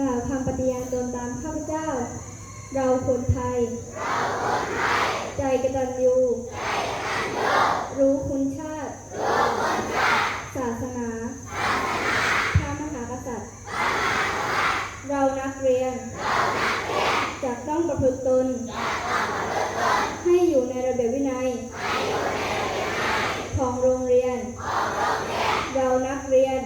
ล่าวคำปฏิญาณตนตามข้าพเจ้า เราคนไทยเราคนไทยใจกตัญญูใจกรู้คุณชาติรู้คุณชาติศาสนาศาสนาพระมหากษัตริย์ เรานักเรียนจะต้องประพฤติตน ให้อยู่ในระเบียบวินัยให้อยู่ในระเบียบวินัยของโรงเรียนของโรงเรียน เรานักเรียน